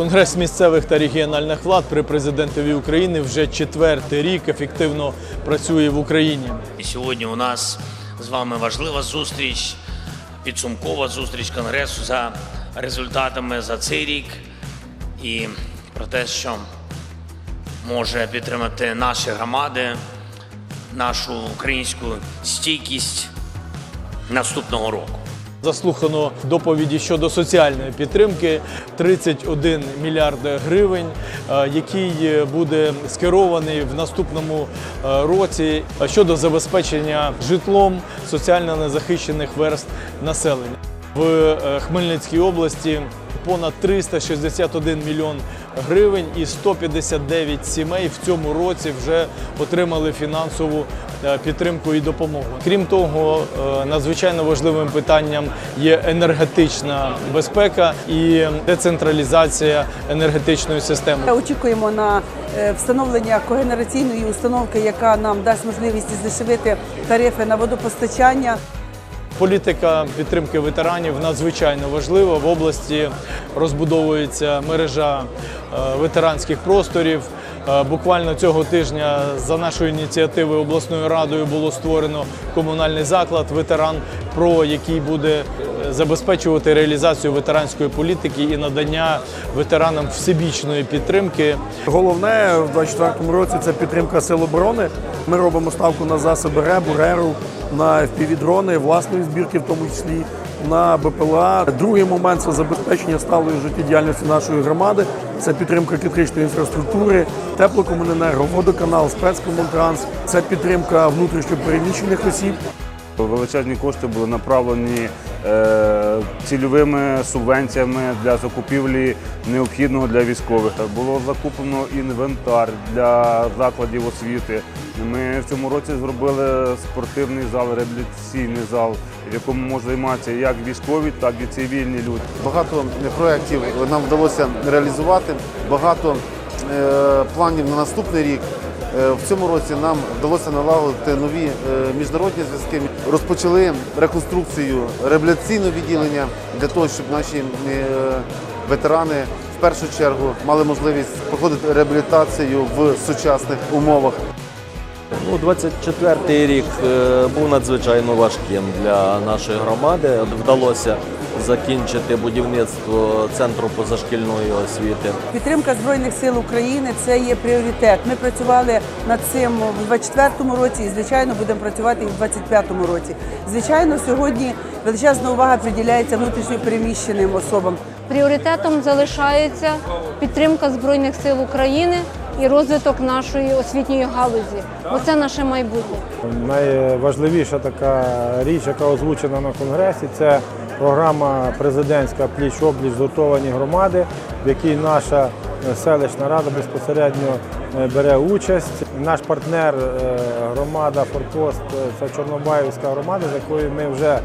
Конгрес місцевих та регіональних влад при президентові України вже четвертий рік ефективно працює в Україні. І сьогодні у нас з вами важлива зустріч, підсумкова зустріч Конгресу за результатами за цей рік і про те, що може підтримати наші громади, нашу українську стійкість наступного року. Заслухано доповіді щодо соціальної підтримки 31 мільярд гривень, е, який е, буде скерований в наступному е, році щодо забезпечення житлом соціально незахищених верст населення. В е, Хмельницькій області понад 361 мільйон гривень і 159 сімей в цьому році вже отримали фінансову е, підтримку і допомогу. Крім того, е, надзвичайно важливим питанням є енергетична безпека і децентралізація енергетичної системи. Очікуємо на встановлення когенераційної установки, яка нам дасть можливість здешевити тарифи на водопостачання. Політика підтримки ветеранів надзвичайно важлива. В області розбудовується мережа е, ветеранських просторів. Е, Буквально цього тижня за нашою ініціативою обласною радою було створено комунальний заклад ветеран ПРО, який буде е, забезпечувати реалізацію ветеранської політики і надання ветеранам всебічної підтримки. Головне в 2024 році це підтримка сил оборони. Ми робимо ставку на засоби РЕБу, РЕРу, на FPV-дрони, власної збірки, в тому числі на БПЛА. Другий момент це забезпечення сталої життєдіяльності нашої громади. Це підтримка критичної інфраструктури, теплокомуненерго, водоканал, спецкомунтранс. Це підтримка внутрішньопереміщених осіб. Величезні кошти були направлені цільовими субвенціями для закупівлі необхідного для військових. Було закуплено інвентар для закладів освіти. Ми в цьому році зробили спортивний зал, реабілітаційний зал, в якому можуть займатися як військові, так і цивільні люди. Багато проєктів нам вдалося реалізувати, багато е, планів на наступний рік. Е, В цьому році нам вдалося налагодити нові е, міжнародні зв'язки. Розпочали реконструкцію реабілітаційного відділення для того, щоб наші е, ветерани в першу чергу мали можливість проходити реабілітацію в сучасних умовах. Ну, 24-й рік був надзвичайно важким для нашої громади. Вдалося закінчити будівництво центру позашкільної освіти. Підтримка Збройних сил України це є пріоритет. Ми працювали над цим у 24-му році і, звичайно, будемо працювати і в 25-му році. Звичайно, сьогодні величезна увага приділяється внутрішньо переміщеним особам. Пріоритетом залишається підтримка Збройних сил України і розвиток нашої освітньої галузі, бо це наше майбутнє. Найважливіша така річ, яка озвучена на конгресі, це програма президентська пліч обліч згуртовані громади, в якій наша е, селищна рада безпосередньо е, бере участь. Наш партнер е, громада Форпост це Чорнобаївська громада, з якою ми вже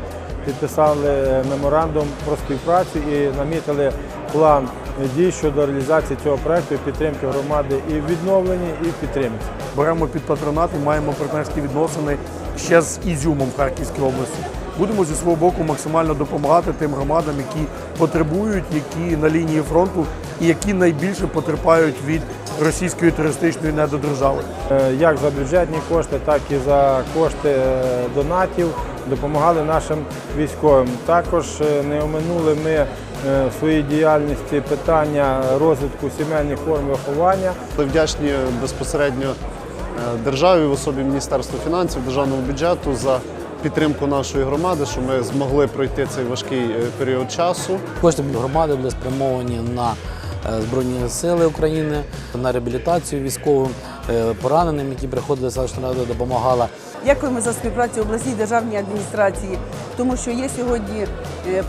підписали меморандум про співпрацю і намітили план дій щодо реалізації цього проекту і підтримки громади і в відновленні, і в підтримці. беремо під патронат і маємо партнерські відносини ще з Ізюмом в Харківській області. Будемо зі свого боку максимально допомагати тим громадам, які потребують, які на лінії фронту і які найбільше потерпають від російської терористичної недодержави. Е, як за бюджетні кошти, так і за кошти е, донатів допомагали нашим військовим. Також е, не оминули ми в своїй діяльності питання розвитку сімейних форм виховання. Ми вдячні безпосередньо державі в особі Міністерства фінансів, державному бюджету за підтримку нашої громади, що ми змогли пройти цей важкий е, період часу. Кошти громади були спрямовані на е, Збройні Сили України, на реабілітацію військовим, е, пораненим, які приходили селищна рада, допомагала. Дякуємо за співпрацю обласній державній адміністрації, тому що є сьогодні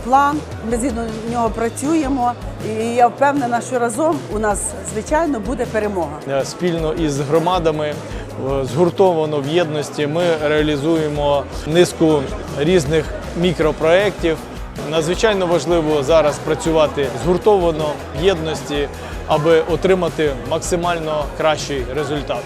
план. Ми згідно нього працюємо, і я впевнена, що разом у нас звичайно буде перемога. Спільно із громадами згуртовано в єдності ми реалізуємо низку різних мікропроєктів. Надзвичайно важливо зараз працювати згуртовано в єдності, аби отримати максимально кращий результат.